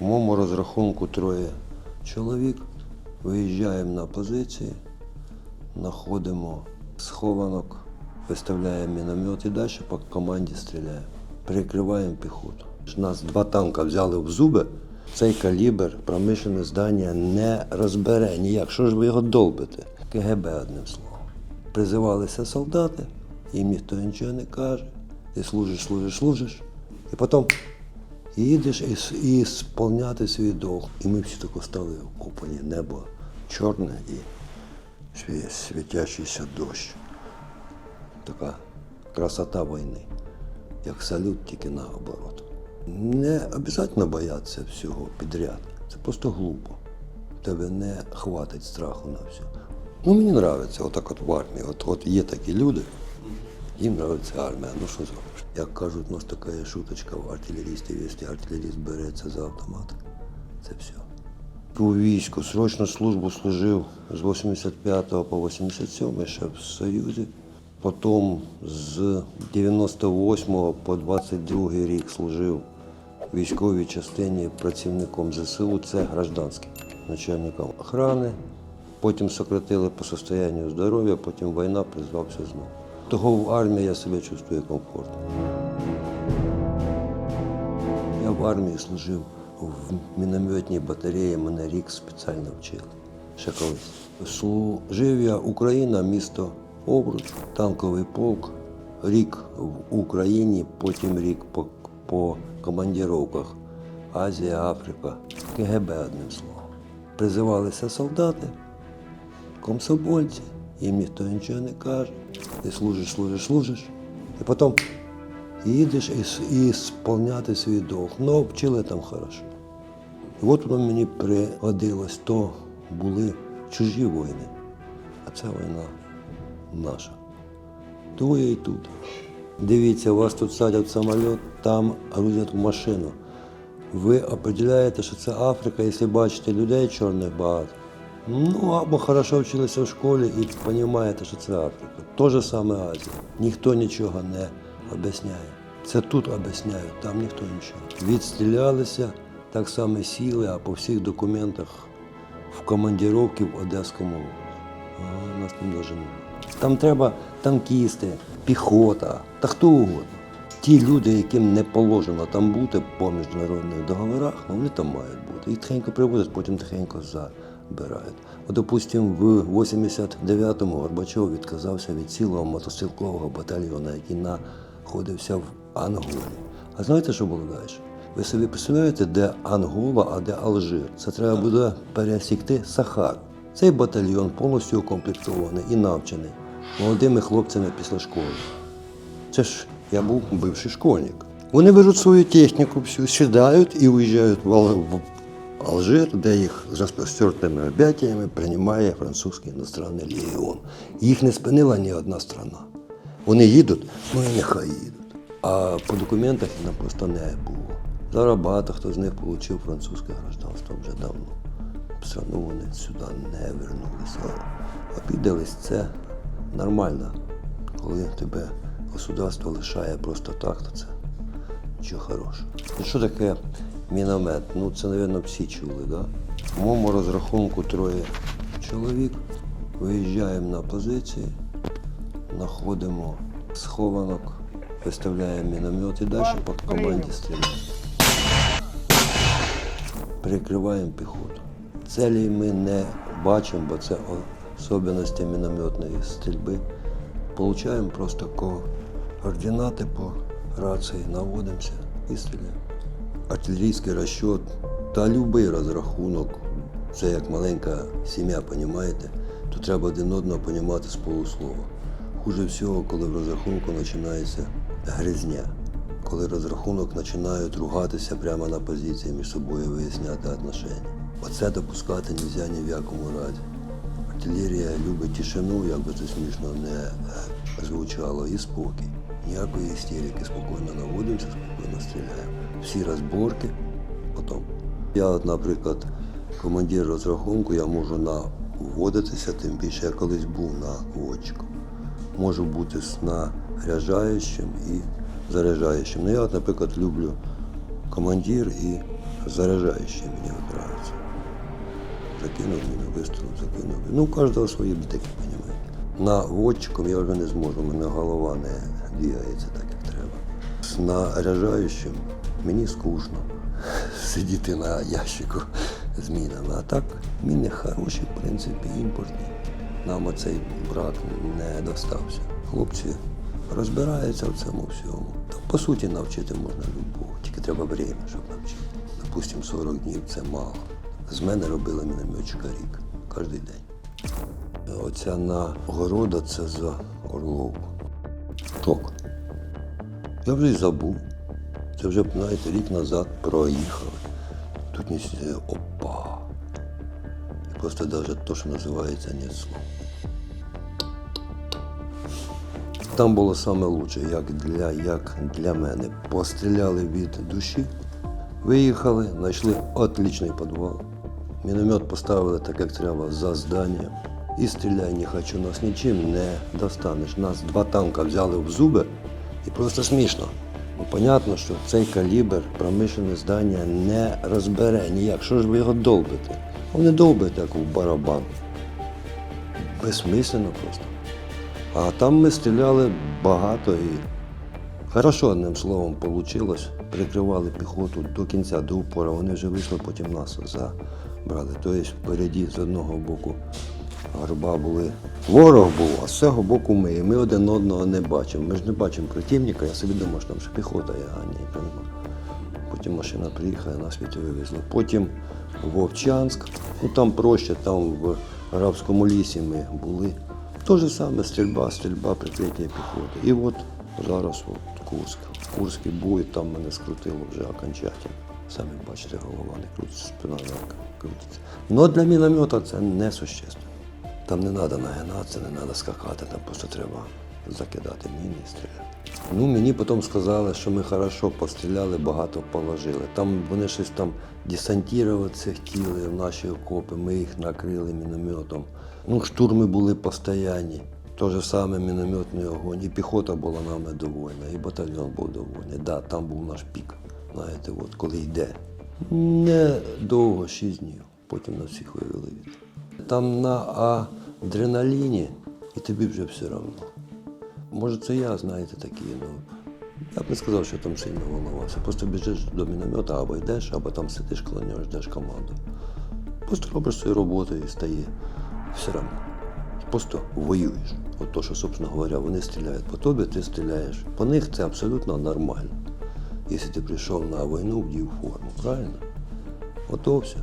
В моєму розрахунку троє чоловік. Виїжджаємо на позиції, знаходимо схованок, виставляємо міномет і далі по команді стріляємо. Перекриваємо піхоту. Нас два танка взяли в зуби. Цей калібр промишлене здання не розбере ніяк. Що ж ви його долбите? КГБ одним словом. Призивалися солдати, їм ніхто нічого не каже. Ти служиш, служиш, служиш. І потім їдеш і, і сповняти свій долг. І ми всі тако стали окупані, небо чорне і сві- світящийся дощ. Така красота війни, як салют, тільки наоборот. Не обов'язково боятися всього підряд. Це просто глупо. Тебе не хватить страху на все. Ну, мені подобається отак от в армії. От, от є такі люди, їм подобається армія. Ну що зробиш? Як кажуть, у нас така шуточка в артилерістів, якщо артилеріст береться за автомат, це все. У війську срочну службу служив з 85 по 87 ще в Союзі. Потім з 98 по 22 рік служив в військовій частині працівником ЗСУ, це гражданський, начальником охорони. Потім сократили по состоянню здоров'я, потім війна призвався знову. Того в армії я себе чувствую комфортно. Я в армії служив в мінометній батареї, мене рік спеціально вчили. Ще колись. Служив я Україна, місто Обруч, танковий полк, рік в Україні, потім рік по, по командіровках. Азія, Африка, КГБ одним словом. Призивалися солдати, комсомольці, їм ніхто нічого не каже. Ти служиш, служиш, служиш. І потім їдеш і, і сповняти свій долг. Ну, вчили там хорошо. І от воно мені пригодилось, то були чужі війни, а ця війна наша. То я і тут. Дивіться, вас тут садять самоліт, там грузять в машину. Ви определяєте, що це Африка, якщо бачите людей чорних багато. Ну, або хорошо вчилися в школі і розумієте, що це Африка. То же саме Азія. Ніхто нічого не об'ясняє. Це тут об'ясняють, там ніхто нічого. Відстрілялися, так само сіли, а по всіх документах в командировки в Одеському. А нас там навіть немає. Там треба танкісти, піхота, та хто угодно. Ті люди, яким не положено там бути по міжнародних договорах, вони там мають бути. Їх тихенько привозять, потім тихенько забирають. От, допустимо, в 89-му Горбачов відказався від цілого мотострілкового батальйону, який знаходився в Анголі. А знаєте, що було далі? Ви собі представляєте, де Ангола, а де Алжир? Це треба буде пересікти Сахар. Цей батальйон повністю укомплектований і навчений молодими хлопцями після школи. Це ж я був бивший школьник. Вони беруть свою техніку, всю, сідають і уїжджають в Алжир, де їх з розпростертими об'яттями приймає французький іностранний легіон. Їх не спинила ні одна страна. Вони їдуть, ну і нехай їдуть. А по документах їх просто не було. Зараз хто з них отримав французьке гражданство вже давно. Одно вони сюди не вернулися. Обідались це нормально. Коли тебе государство лишає просто так, то це нічого хорошого. Що таке міномет? Ну це, мабуть, всі чули, да? В моєму розрахунку троє чоловік. Виїжджаємо на позиції, знаходимо схованок, виставляємо міномет і далі по команді стріляємо. Перекриваємо піхоту. Целі ми не бачимо, бо це особливості мінометної стрільби. Получаємо просто координати по рації, наводимося і стріляємо. Артилерійський розчет та будь-який розрахунок, це як маленька сім'я, понімаєте, то треба один одного понімати з полуслова. Хуже всього, коли в розрахунку починається гризня, коли розрахунок починають ругатися прямо на позиції між собою виясняти отношення. Оце допускати не можна ні в якому разі. Артилерія любить тишину, як би це смішно не е, звучало, і спокій. Ніякої істерики, спокійно наводимося, спокійно стріляємо. Всі розборки потім. Я, наприклад, командир розрахунку, я можу наводитися, тим більше я колись був наводчиком. Можу бути снаряджаючим і заряджаючим. Ну, я, наприклад, люблю командир і заряджаючі мені вибираються. Закинув міну, вистрілив, закинув. Ну, у кожного свої бдики, розумієте. На водчиком я вже не зможу, у мене голова не двигається так, як треба. З наряджаючим мені скучно сидіти на ящику з мінами. А так, міни хороші, в принципі, імпортні. Нам оцей брак не достався. Хлопці розбираються в цьому всьому. По суті, навчити можна любого, тільки треба время, щоб навчити. Допустимо, 40 днів це мало. З мене робили мінометчика рік, кожен день. Оця нагорода це за Орловку. Шок. Я вже й забув. Це вже, знаєте, рік назад проїхали. Тут не сі- опа. І просто навіть то, що називається не слово. Там було лучше, як для, як для мене. Постріляли від душі, виїхали, знайшли отличний підвал. Міномет поставили так, як треба, за зданням. І стріляй не хочу, нас нічим не достанеш. Нас два танка взяли в зуби і просто смішно. Понятно, що цей калібр промишлене здання не розбере ніяк. Що ж ви його долбите? Вони долбить як у барабан. Безсмислено просто. А там ми стріляли багато і хорошо, одним словом, вийшло. Прикривали піхоту до кінця, до упора. Вони вже вийшли, потім нас забрали. Тобто впереді з одного боку гарба були. Ворог був, а з цього боку ми. І ми один одного не бачимо. Ми ж не бачимо противника, я собі думав, що там ще піхота є, а ні. Потім машина приїхала, нас від вивезли. Потім Вовчанськ, ну там проще, там в арабському лісі ми були. Те ж саме стрільба, стрільба, прикриття піхоти. І от зараз от Курськ. Курський бой, там мене скрутило вже окончательно. Самі бачите, голова не крутиться, спина крутиться. Ну для міномета це не существенно. Там не треба нагинатися, не треба скакати, там просто треба закидати міни і стріляти. Ну, мені потім сказали, що ми хорошо постріляли, багато положили. Там вони щось там десантуватися хотіли в наші окопи, ми їх накрили мінометом. Ну, штурми були постійні. Те ж саме мінометний огонь. І піхота була нами довольна, і батальйон був довольний. Да, там був наш пік. Знаєте, от коли йде. Не довго, шість днів. Потім на всіх вивели. Там на адреналіні, і тобі вже все одно. Може, це я, знаєте, такий, ну. Я б не сказав, що там сильно волнувався. Просто біжиш до міномета, або йдеш, або там сидиш коло нього, ждеш команду. Просто робиш свою роботу і стає все одно. Просто воюєш. От то, що, собственно говоря, вони стріляють по тобі, ти стріляєш. По них це абсолютно нормально. Якщо ти прийшов на війну, вдів форму, правильно? Ото все.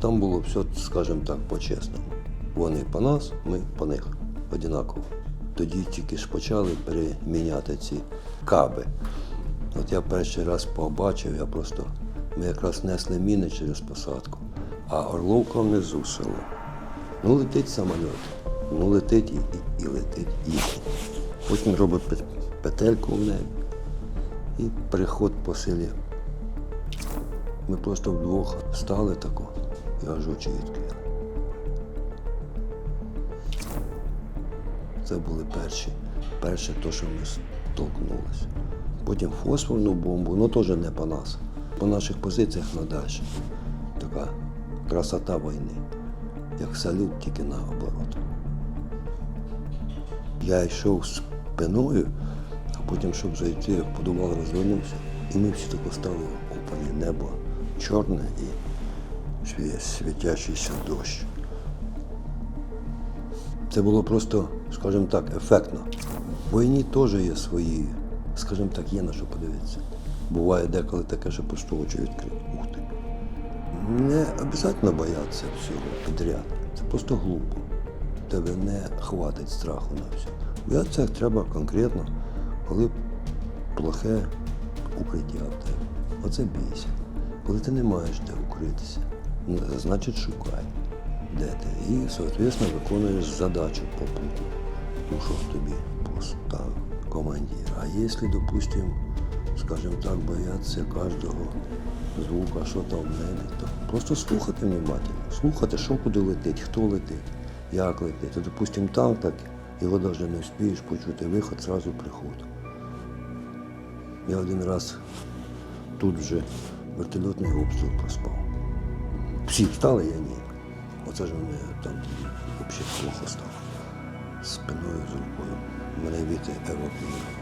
Там було все, скажімо так, по-чесному. Вони по нас, ми по них. Одинаково. Тоді тільки ж почали переміняти ці каби. От я перший раз побачив, я просто ми якраз несли міни через посадку, а Орловка внизу село. Ну летить самоліт, ну летить і, і, і летить, і. Потім робить петельку в небі і переход по селі. Ми просто вдвох стали тако, і аж очі Це були перші, перше то, що ми столкнулися. Потім фосфорну бомбу, ну теж не по нас. По наших позиціях на далі. Така красота війни. Як салют, тільки наоборот. Я йшов спиною, а потім, щоб зайти, подумав, розвернувся. І ми всі тако стали опані небо чорне і сві- світящийся дощ. Це було просто, скажімо так, ефектно. В війні теж є свої, скажімо так, є на що подивитися. Буває деколи таке, що просто очі відкриті. Ух ти. Не обов'язково боятися всього підряд. Це просто глупо. Тебе не хватить страху на все. Боятися треба конкретно, коли плохе укриття в тебе. Оце бійся. Коли ти не маєш де укритися, ну, значить шукай, де ти. І, соответственно, виконуєш задачу попутно. Що тобі поставив командир. А якщо, допустим, скажімо так, бояться кожного звука, що там в небі, то просто слухати внимательно, слухати, що куди летить, хто летить, як летить. То, допустим, танк так, його навіть не вспієш почути, виход зразу приход. Я один раз тут вже вертольотний обстріл проспав. Всі встали, я ні. Оце ж мене там взагалі плохо стало. Спиною з рукою. Мене віти евакуювали.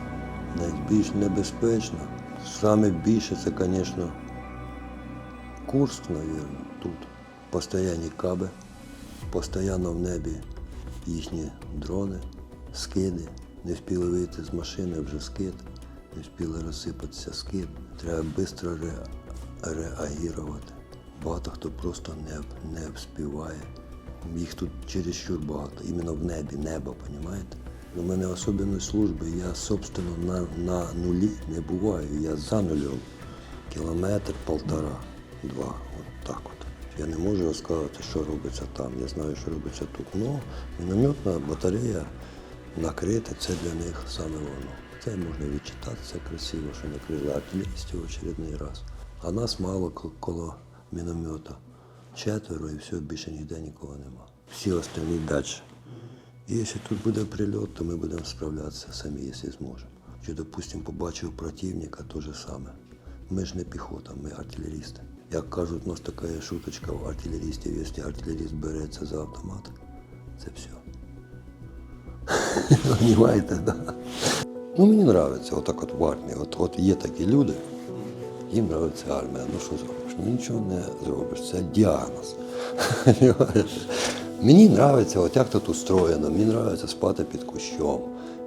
Найбільш небезпечно, саме більше це, звісно, Курск, мабуть, тут. Постоянні каби, постійно в небі їхні дрони, скиди. Не встигли вийти з машини, вже скид, не встигли розсипатися скид. Треба швидко ре... реагувати. Багато хто просто не, не вспіває. Їх тут чересчур багато, іменно в небі, небо, розумієте? У мене особливість служби, я, собственно, на, на нулі не буваю. Я за нульом. Кілометр, полтора, два. От так от. Я не можу розказати, що робиться там. Я знаю, що робиться тут. Ну, мінометна батарея накрита, це для них саме воно. Це можна відчитати, це красиво, що накрили артилерістів в очередний раз. А нас мало коло міномета. Четверо і все, більше ніде нікого нема. Всі остальні далі. І якщо тут буде прильот, то ми будемо справлятися самі, якщо зможемо. Чи, допустимо, побачив противника, то же саме. Ми ж не піхота, ми артилерісти. Як кажуть, у нас така є шуточка у артилерістів, якщо артилеріст береться за автомат, це все. Понимаєте, да? Ну мені подобається отак от в армії. От, от є такі люди, їм подобається армія. Ну що зробиш? Нічого не зробиш. Це діагноз. мені подобається, от як тут устроєно, мені подобається спати під кущом.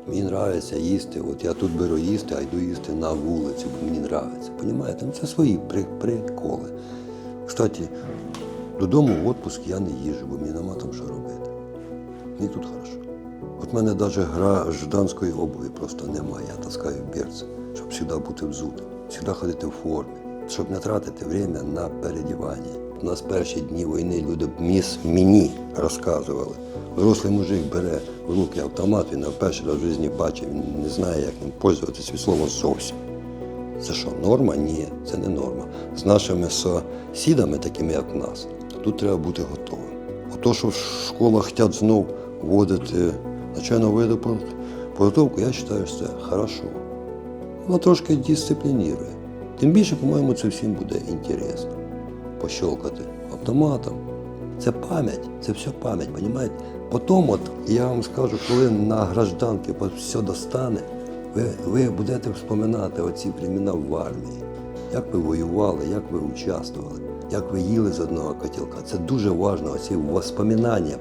Мені подобається їсти. От я тут беру їсти, а йду їсти на вулицю, бо мені подобається. Понімаєте? Ну, це свої приколи. Кстати, додому в відпуск я не їжджу, бо мені нема там що робити. Мені тут хорошо. От в мене навіть гражданської обуви просто немає. Я таскаю берці, щоб завжди бути взутим, завжди ходити в формі, щоб не тратити время на передівання. У нас перші дні війни люди міс мені розказували. Взрослий мужик бере в руки автомат, він перший раз в житті бачив, він не знає, як ним пользуватися від слова зовсім. Це що, норма? Ні, це не норма. З нашими сусідами, такими як в нас, тут треба бути готовим. Ото, що в школах хочуть знов вводити навчальну виду підготовку, я вважаю, що це хорошо. Воно трошки дисциплінує. Тим більше, по-моєму, це всім буде інтересно. Пощолкати автоматом. Це пам'ять, це все пам'ять, розумієте? Потім, от, я вам скажу, коли на гражданки все достане, ви, ви будете вспоминати оці времена в армії. Як ви воювали, як ви участвували, як ви їли з одного котілка. Це дуже важливо, ці воспоминання.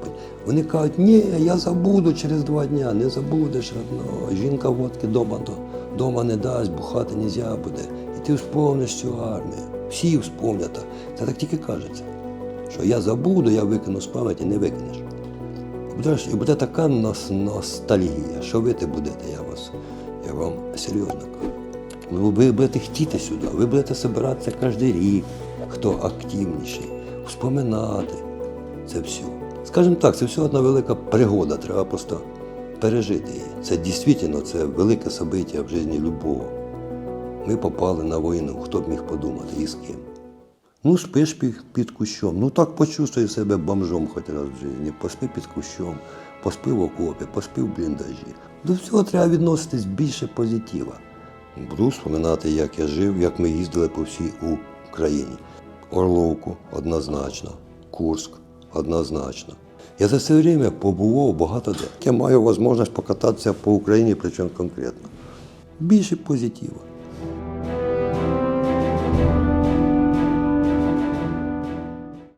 Вони кажуть, ні, я забуду через два дні, не забудеш родного. Жінка водки дома, до- дома не дасть, бухати не можна буде. І ти вспомниш цю армію. Всі вспомнять. Це так тільки кажеться. Що я забуду, я викину з пам'яті, не викинеш. І буде, така нос- ностальгія. Що ви те будете, я вас, я вам серйозно кажу. Ну, Ви будете хотіти сюди, ви будете збиратися кожен рік, хто активніший, вспоминати це все. Скажімо так, це все одна велика пригода, треба просто пережити її. Це дійсно це велике собиття в житті любого. Ми попали на війну, хто б міг подумати і з ким. Ну, спиш під, кущом. Ну так почувствуй себе бомжом хоч раз в житті. Поспи під кущом, поспи в окопі, поспи в бліндажі. До всього треба відноситись більше позитива. Буду вспоминати, як я жив, як ми їздили по всій Україні. Орловку однозначно, Курск однозначно. Я за це время побував багато де. Я маю можливість покататися по Україні, причому конкретно. Більше позитива.